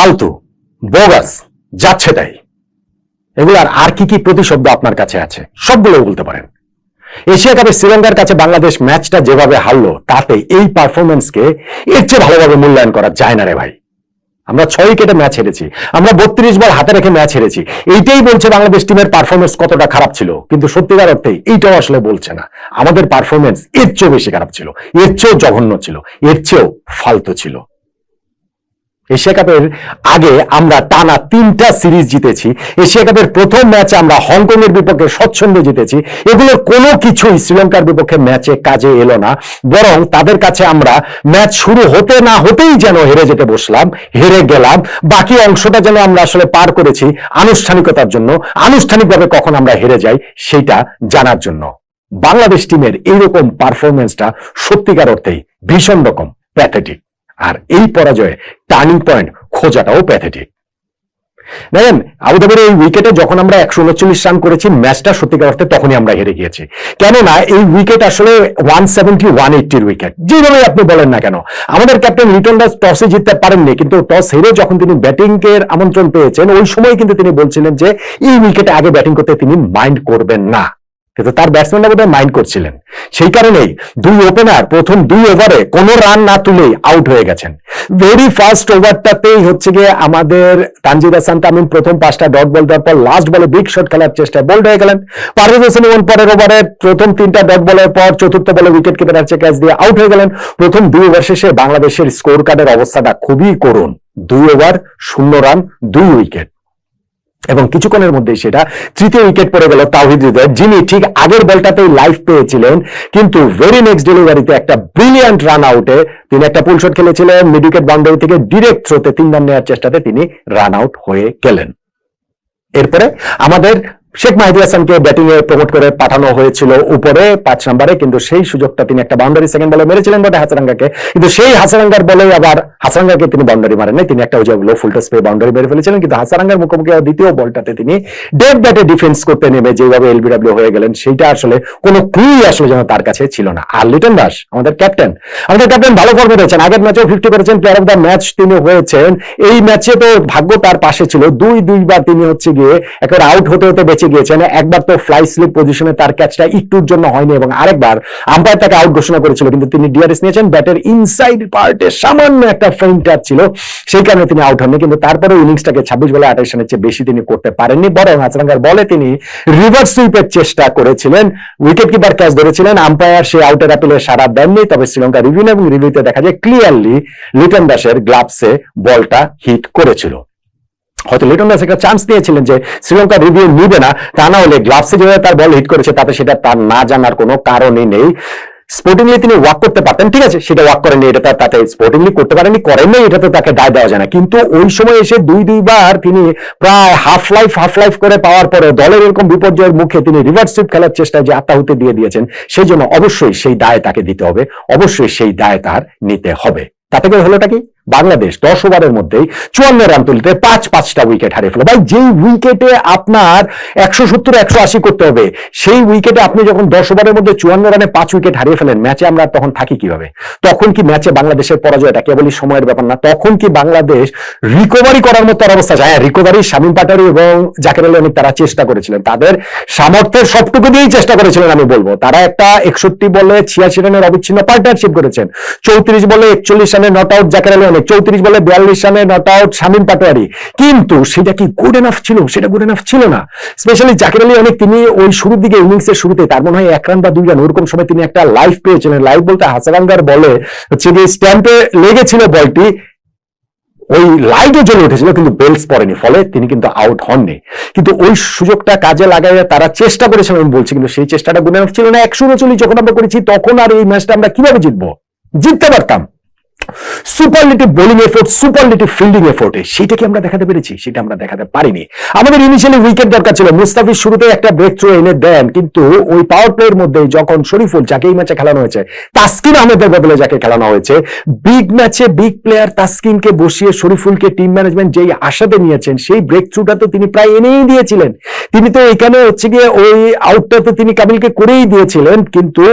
ফালতু, বোগাস, যাচ্ছে তাই। এগুলার আর কি কি প্রতিশব্দ আপনার কাছে আছে? সবগুলো বলতে পারেন। এশিয়া কাপে শ্রীলঙ্কার কাছে বাংলাদেশ ম্যাচটা যেভাবে হারলো, তাতে এই পারফরমেন্সকে এর চেয়ে ভালোভাবে মূল্যায়ন করা যায় না রে ভাই। আমরা ছয় উইকেটে ম্যাচ হেরেছি, আমরা বত্রিশ বল হাতে রেখে ম্যাচ হেরেছি। এইটাই বলছে বাংলাদেশ টিমের পারফরমেন্স কতটা খারাপ ছিল। কিন্তু সত্যিকার অর্থে এইটাও আসলে বলছে না। আমাদের পারফরমেন্স এর চেয়েও বেশি খারাপ ছিল, এর চেয়েও জঘন্য ছিল, এর চেয়েও ফালতু ছিল। এশিয়া কাপের আগে আমরা টানা তিনটা সিরিজ জিতেছি। এশিয়া কাপের প্রথম ম্যাচে আমরা হংকং এর বিপক্ষে স্বচ্ছন্দে জিতেছি। এগুলোর কোনো কিছুই শ্রীলঙ্কার বিপক্ষে ম্যাচে কাজে এলো না। বরং তাদের কাছে আমরা ম্যাচ শুরু হতে না হতেই যেন হেরে যেতে বসলাম, হেরে গেলাম। বাকি অংশটা যেন আমরা আসলে পার করেছি আনুষ্ঠানিকতার জন্য। আনুষ্ঠানিকভাবে কখন আমরা হেরে যাই সেটা জানার জন্য। বাংলাদেশ টিমের এইরকম পারফরমেন্সটা সত্যিকার অর্থেই ভীষণ রকম প্যাথেটিক আর এই পরাজয়ে টার্নিং পয়েন্ট খোঁজাটাও প্যাথেটিক দেখেন, আবুধাবির এই উইকেটে যখন আমরা একশো উনচল্লিশ রান করেছি ম্যাচটা সত্যিকার অর্থে তখনই আমরা হেরে গিয়েছি। কেননা, এই উইকেট আসলে ওয়ান সেভেন্টি ওয়ান এইটির উইকেট যেভাবে আপনি বলেন না কেন, আমাদের ক্যাপ্টেন লিটন দাস টসে জিততে পারেননি, কিন্তু টস হেরে যখন তিনি ব্যাটিং এর আমন্ত্রণ পেয়েছেন, ওই সময় কিন্তু তিনি বলছিলেন যে, এই উইকেটে আগে ব্যাটিং করতে তিনি মাইন্ড করবেন না। কিন্তু তার ব্যাটসম্যানরা বোধহয় মাইন্ড করছিলেন। সেই কারণেই দুই ওপেনার প্রথম দুই ওভারে কোনো রান না তুলেই আউট হয়ে গেছেন। ভেরি ফার্স্ট ওভারটাতেই হচ্ছে গিয়ে আমাদের তানজিদ হাসান তামিম প্রথম পাঁচটা ডট বল দেওয়ার পর লাস্ট বলে বিগ শট খেলার চেষ্টায় বোল্ড হয়ে গেলেন। পারভেজ হোসেন ইমন পরের ওভারে প্রথম তিনটা ডট বলের পর চতুর্থ বলে উইকেট কিপার হচ্ছে ক্যাচ দিয়ে আউট হয়ে গেলেন। প্রথম দুই ওভার শেষে বাংলাদেশের স্কোর কার্ডের অবস্থাটা খুবই করুণ। দুই ওভার শূন্য রান দুই উইকেট এবং কিছুক্ষণের মধ্যেই সেটা তৃতীয় উইকেট পড়ে গেল তাওহিদ হৃদয় যিনি ঠিক আগের বলটাতেই লাইফ পেয়েছিলেন, কিন্তু ভেরি নেক্সট ডেলিভারিতে একটা ব্রিলিয়ান্ট রান আউটে তিনি একটা পুল শট খেলেছিলেন। মিড উইকেট বাউন্ডারি থেকে ডিরেক্ট থ্রোতে তিন রান নেওয়ার চেষ্টাতে তিনি রান আউট হয়ে গেলেন। এরপরে আমাদের শেখ মাহিদি হাসানকে ব্যাটিং এ প্রমোট করে পাঠানো হয়েছিল উপরে পাঁচ নম্বরে, কিন্তু সেই সুযোগটা তিনি একটা বাউন্ডারি সেকেন্ড বলে মেরেছিলেন বটে হাসারাঙ্গাকে। কিন্তু সেই হাসারাঙ্গার বলে আবার হাসারাঙ্গাকে তিনি বাউন্ডারি মারেন নাই। তিনি একটা ওই লো ফুলটা স্প্রে বাউন্ডারি মেরে ফেলেছিলেন, কিন্তু হাসারাঙ্গার মুখোমুখি দ্বিতীয় বলটাতে তিনি ডেড ব্যাটে ডিফেন্স করতে নেমে যেভাবে এলবিডব্লিউ হয়ে গেলেন, সেইটা আসলে কোনো ক্লুই আসলে যেন তার কাছে ছিল না। আর লিটন দাস, আমাদের ক্যাপ্টেন আমাদের ক্যাপ্টেন ভালো ফর্মে রয়েছেন। আগের ম্যাচেও ফিফটি করেছেন প্লেয়ার অফ দ্য ম্যাচ তিনি হয়েছেন। এই ম্যাচে তো ভাগ্য তার পাশে ছিল। দুই, দুইবার তিনি হচ্ছে গিয়ে একেবারে আউট হতে হতে বেঁচে গিয়েছেন একবার তো ফ্লাই স্লিপ পজিশনে তার ক্যাচটা একটুর জন্য হয়নি এবং আরেকবার আম্পায়ার তাকে আউট ঘোষণা করেছিল। কিন্তু তিনি ডিআরএস নিয়েছেন। ব্যাটের ইনসাইড পার্টে সামান্য একটা ফেইন টাচ ছিল। সেই কারণে তিনি আউট হননি। কিন্তু তারপরে ইনিংসটাকে ছাব্বিশ বলে আঠাশ রানের চেয়ে বেশি তিনি করতে পারেননি। বরং হাসরাঙ্গার বলে তিনি রিভার্স সুইপের চেষ্টা করেছিলেন। উইকেট কিপার ক্যাচ ধরেছিলেন আম্পায়ার সে আউটের অ্যাপিলে সারা দেননি। তবে শ্রীলঙ্কা রিভিউ এবং রিভিউতে দেখা যায় ক্লিয়ারলি লিটন দাসের গ্লাভসে বলটা হিট করেছিল। হয়তো লিটন দাস একটা চান্স দিয়েছিলেন যে শ্রীলঙ্কা রিভিউ নিবে না, তা না হলে গ্লাভসে যেভাবে তার বল হিট করেছে, তাতে সেটা তার না জানার কোনো কারণই নেই। স্পোর্টিংলি তিনি ওয়াক করতে পারতেন, ঠিক আছে, সেটা ওয়াক করেননি, এটা তার তাতে স্পোর্টিংলি করতে পারেনি, করেননি এটা তো তাকে দায় দেওয়া যায় না। কিন্তু ওই সময় এসে দুই দুইবার তিনি প্রায় হাফ লাইফ হাফ লাইফ করে পাওয়ার পরে দলের এরকম বিপর্যয়ের মুখে তিনি রিভার্স সুইপ খেলার চেষ্টায় যে আত্মাহুতি দিয়ে দিয়েছেন সেই জন্য অবশ্যই সেই দায় তাকে দিতে হবে, অবশ্যই সেই দায় তার নিতে হবে। তাতে করে হলোটা কি? বাংলাদেশ দশ ওভারের মধ্যেই চুয়ান্ন রান তুলতে পাঁচ পাঁচটা উইকেট হারিয়ে ফেলো। ভাই, যেই উইকেটে আপনার একশো সত্তর, একশো আশি করতে হবে, সেই উইকেটে আপনি যখন দশ ওভারের মধ্যে চুয়ান্ন রানে পাঁচ উইকেট হারিয়ে ফেলেন ম্যাচে আমরা তখন থাকি কীভাবে? তখন কি ম্যাচে বাংলাদেশের পরাজয়টা কেবলই সময়ের ব্যাপার না, তখন কি বাংলাদেশ রিকভারি করার মতো অবস্থা? যায় হ্যাঁ রিকভারি শামীম পাটারি এবং জাকের আলী অনেক তারা চেষ্টা করেছিলেন। তাদের সামর্থ্যের সবটুকু দিয়েই চেষ্টা করেছিলেন আমি বলব। তারা একটা একষট্টি বলে ছিয়াশি রানের অবিচ্ছিন্ন পার্টনারশিপ করেছেন। চৌত্রিশ বলে একচল্লিশ রানের নট আউট জাকের আলী চৌত্রিশ বলে বিয়াল্লিশ রানে নট আউট শামীম পাটোয়ারি। কিন্তু সেটা কি গুড এনাফ ছিল? সেটা গুড এনাফ ছিল না। স্পেশালি জাকির আলী অনেক তিনি ওই শুরুর দিকে ইনিংসের শুরুতে, তার মনে হয় এক রান বা দুই রান ওরকম সময় তিনি একটা লাইফ পেয়েছিলেন। লাইফ বলতে হাসারাঙ্গার বলে হচ্ছে গিয়ে স্ট্যাম্পে লেগেছিল বলটি। ওই লাইটও জ্বলে উঠেছিল, কিন্তু বেলস পড়েনি। ফলে তিনি কিন্তু আউট হননি। কিন্তু ওই সুযোগটা কাজে লাগাইয়া তারা চেষ্টা করেছেন আমি বলছি, কিন্তু সেই চেষ্টাটা গুণে ছিল না। একশো উনচল্লিশ যখন আমরা করেছি, তখন আর এই ম্যাচটা আমরা কীভাবে জিতবো? জিততে পারতাম। Superlative bowling effort superlative fielding এফোর্টে সেটাকে আমরা দেখাতে পেরেছি? সেটা আমরা দেখাতে পারিনি। আমাদের ইনিশিয়ালি উইকেট দরকার ছিল। মুস্তাফিজ শুরুতে একটা ব্রেক থ্রু এনে দেন, কিন্তু ওই পাওয়ার প্লের মধ্যে যখন শরীফুল, যাকে এই ম্যাচে খেলানো হয়েছে, তাসকিন আহমেদের বদলে যাকে খেলানো হয়েছে বিগ ম্যাচে বিগ প্লেয়ার তাসকিনকে বসিয়ে শরীফুলকে টিম ম্যানেজমেন্ট যেই আশাতে নিয়েছেন, সেই ব্রেক থ্রুটা তো তিনি প্রায় এনেই দিয়েছিলেন। তিনি তো এখানে হচ্ছে গিয়ে ওই আউটটা তো তিনি কাবিলকে করেই দিয়েছিলেন, কিন্তু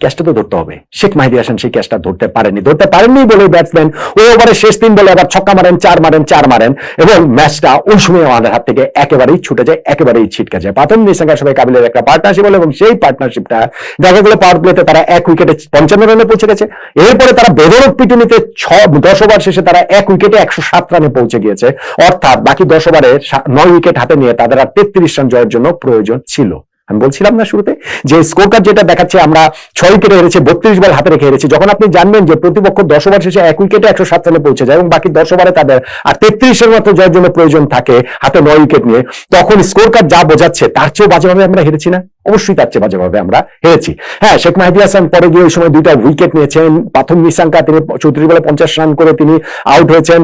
ক্যাচটা তো ধরতে হবে। শেখ মাহিদি হাসান সেই ক্যাচটা ধরতে পারেননি ধরতে পারেননি বলে ব্যাটসম্যান ওই ওভারে শেষ তিন বলে আবার ছক্কা মারেন, চার মারেন চার মারেন এবং ম্যাচটা ওই সময় আমাদের হাত থেকে একেবারেই ছুটে যায়, একেবারেই ছিটকে যায়। প্রথম নিঃসঙ্গার সবাই কাবিলের একটা পার্টনারশিপ হলো এবং সেই পার্টনারশিপটা দেখা গেলো পাওয়ার প্লেতে তারা এক উইকেটে পঞ্চান্ন রানে পৌঁছে গেছে। এরপরে তারা বেদরক পিটুনিতে ছ, দশ ওভার শেষে তারা এক উইকেটে একশো সাত রানে পৌঁছে গিয়েছে। অর্থাৎ বাকি দশ ওভারে নয় উইকেট হাতে নিয়ে তাদের আর তেত্রিশ রান জয়ের জন্য প্রয়োজন ছিল। আমি বলছিলাম না শুরুতে যে স্কোর কার্ড যেটা দেখাচ্ছে, আমরা ছয় উইকেটে হেরেছে, বত্রিশ বল হাতে রেখে হেরেছি। যখন আপনি জানবেন যে প্রতিপক্ষ দশ ওভার শেষে এক উইকেটে একশো সাত রানে পৌঁছে যায় এবং বাকি দশ ওভারে তাদের আর তেত্রিশের মতো জয়ের জন্য প্রয়োজন থাকে হাতে নয় উইকেট নিয়ে, তখন স্কোর কার্ড যা বোঝাচ্ছে, তার চেয়েও বাজেভাবে আমরা হেরেছি না? অবশ্যই তার চেয়ে বাজেভাবে আমরা হেরেছি। হ্যাঁ শেখ মাহিদি হাসান পরে গিয়ে ওই সময় দুইটা উইকেট নিয়েছেন। প্রথম নিশাঙ্কা তিনি চৌত্রিশ বলে পঞ্চাশ রান করে তিনি আউট হয়েছেন।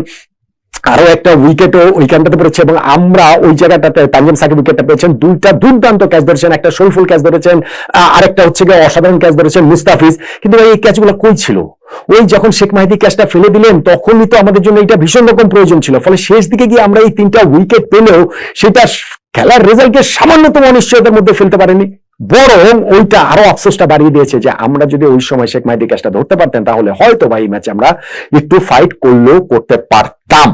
আরও একটা উইকেটও ওইখানটাতে পড়েছে এবং আমরা ওই জায়গাটাতে তানজিম সাকিব উইকেটটা পেয়েছেন। দুইটা দুর্দান্ত ক্যাচ ধরেছেন, একটা শরীফুল ক্যাচ ধরেছেন আরেকটা হচ্ছে গিয়ে অসাধারণ ক্যাচ ধরেছেন মুস্তাফিজ। কিন্তু এই ক্যাচগুলো কই ছিল? ওই যখন শেখ মাহিদি ক্যাচটা ফেলে দিলেন, তখনই তো আমাদের জন্য এটা ভীষণ রকম প্রয়োজন ছিল। ফলে শেষ দিকে গিয়ে আমরা এই তিনটা উইকেট পেলেও সেটা খেলার রেজাল্টকে সামান্যতম অনিশ্চয়তার মধ্যে ফেলতে পারেনি। বরং ওইটা আরও আফসোসটা বাড়িয়ে দিয়েছে যে আমরা যদি ওই সময় শেখ মাহিদি ক্যাচটা ধরতে পারতেন, তাহলে হয়তো ভাই ম্যাচে আমরা একটু ফাইট করলেও করতে পারতাম।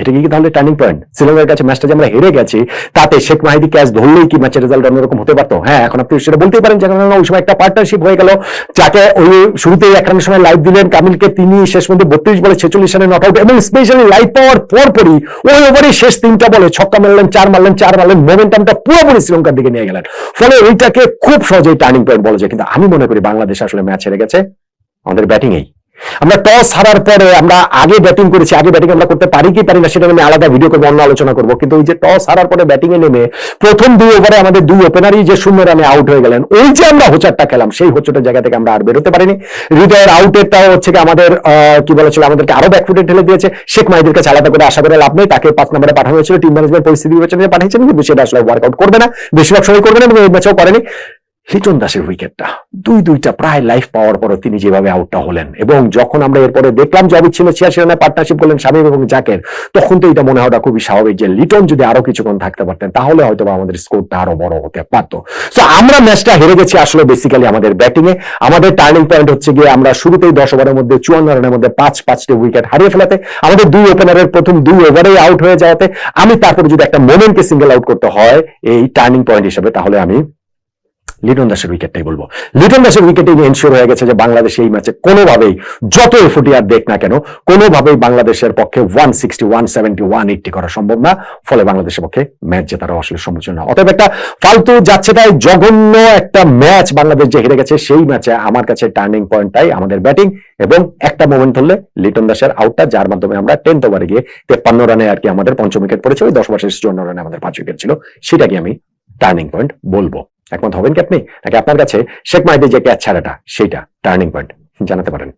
এটা কি তাহলে টার্নিং পয়েন্ট শ্রীলঙ্কার কাছে ম্যাচটা যে আমরা হেরে গেছি, তাতে শেখ মাহিদি ক্যাচ ধরলেই কি ম্যাচের রেজাল্ট অন্যরকম হতে পারতো? হ্যাঁ এখন আপনি সেটা বলতেই পারেন যে ওই সময় একটা পার্টনারশিপ হয়ে গেল। যাকে ওই শুরুতেই এক রানের সময় লাইভ দিলেন কামিলকে, তিনি শেষ পর্যন্ত বত্রিশ বলে ছেচল্লিশ রানে নট আউট এবং স্পেশালি লাইভ পাওয়ার পরপরই ওই ওভারে শেষ তিনটা বলে ছক্কা মারলেন, চার মারলেন চার মারলেন মোমেন্টামটা পুরোপুরি শ্রীলঙ্কার দিকে নিয়ে গেলেন। ফলে ওইটাকে খুব সহজেই টার্নিং পয়েন্ট বলা যায়। কিন্তু আমি মনে করি বাংলাদেশ আসলে ম্যাচ হেরে গেছে। আমাদের ব্যাটিংয়েই আমরা টস হারার পরে আমরা আগে ব্যাটিং করেছি, আগে ব্যাটিং আমরা করতে পারি কি পারি না সেটা আমি আলাদা ভিডিও করব, অন্য আলোচনা করব। কিন্তু ওই যে টস হারার পরে ব্যাটিং এ নেমে প্রথম দুই ওভারে আমাদের দুই ওপেনারই যে শূন্য রানে আউট হয়ে গেলেন, ওই যে আমরা হোচারটা খেলাম, সেই হোচারটার জায়গা থেকে আমরা আর বেরোতে পারিনি। হৃদয়ের আউটেরটাও হচ্ছে কি আমাদের কি বলেছিল আমাদেরকে আরও ব্যাকফুটে ঠেলে দিয়েছে। শেখ মাহিদের কাছে আলাদা করে আশা করে লাভ নেই, তাকে পাঁচ নম্বরে পাঠানো হয়েছিল টিম ম্যানেজমেন্ট পরিস্থিতি বিবেচনায় পাঠিয়েছেন কিন্তু সেটা আসলে ওয়ার্কআউট করবে না, বেশিরভাগ সময় করবে না, এবং এই ম্যাচেও করেনি। লিটন দাসের উইকেটটা দুই দুইটা প্রায় লাইফ পাওয়ার পরও তিনি যেভাবে আউটটা হলেন এবং যখন আমরা এরপরে দেখলাম যে অবিচ্ছিন্ন ছিয়াশি রানের পার্টনারশিপ করলেন শামীম এবং জাকের, তখন তো এটা মনে হওয়াটা খুবই স্বাভাবিক যে লিটন যদি আরও কিছুক্ষণ থাকতে পারতেন, তাহলে হয়তো আমাদের স্কোরটা আরও বড় হতে পারতো। তো আমরা ম্যাচটা হেরে গেছি আসলে বেসিক্যালি আমাদের ব্যাটিং এ আমাদের টার্নিং পয়েন্ট হচ্ছে গিয়ে আমরা শুরুতেই দশ ওভারের মধ্যে, চুয়ান্ন রানের মধ্যে পাঁচ পাঁচটি উইকেট হারিয়ে ফেলাতে, আমাদের দুই ওপেনারের প্রথম দুই ওভারেই আউট হয়ে যাওয়াতে, আমি তারপরে যদি একটা মোমেন্টকে সিঙ্গেল আউট করতে হয় এই টার্নিং পয়েন্ট হিসেবে, তাহলে আমি লিটন দাসের উইকেটটাই বলব। লিটন দাসের উইকেটে এনশিওর হয়ে গেছে যে বাংলাদেশ এই ম্যাচে কোনোভাবেই, যত এফোর্টি আর দেখ না কেন, কোনোভাবেই বাংলাদেশের পক্ষে one sixty one seventy one eighty করা সম্ভব না। ফলে বাংলাদেশের পক্ষে ম্যাচ জেতারও আসলে সম্মুখীন না অতএব একটা ফালতু যাচ্ছে তাই জঘন্য একটা ম্যাচ বাংলাদেশ যে হেরে গেছে, সেই ম্যাচে আমার কাছে টার্নিং পয়েন্টটাই আমাদের ব্যাটিং এবং একটা মোমেন্ট ধরলে লিটন দাসের আউটটা যার মাধ্যমে আমরা টেন্থ ওভারে গিয়ে তেপ্পান্ন রানে আর কি আমাদের পঞ্চম উইকেট পড়েছে। ওই দশ বছর চুয়ান্ন রানে আমাদের পাঁচ উইকেট ছিল। সেটাকে আমি টার্নিং পয়েন্ট বলব। একমত হবেন কি আপনি? নাকি আপনার কাছে শেখ মাহিদি যে ক্যাচ ছাড়াটা, সেইটা? টার্নিং পয়েন্ট জানাতে পারেন।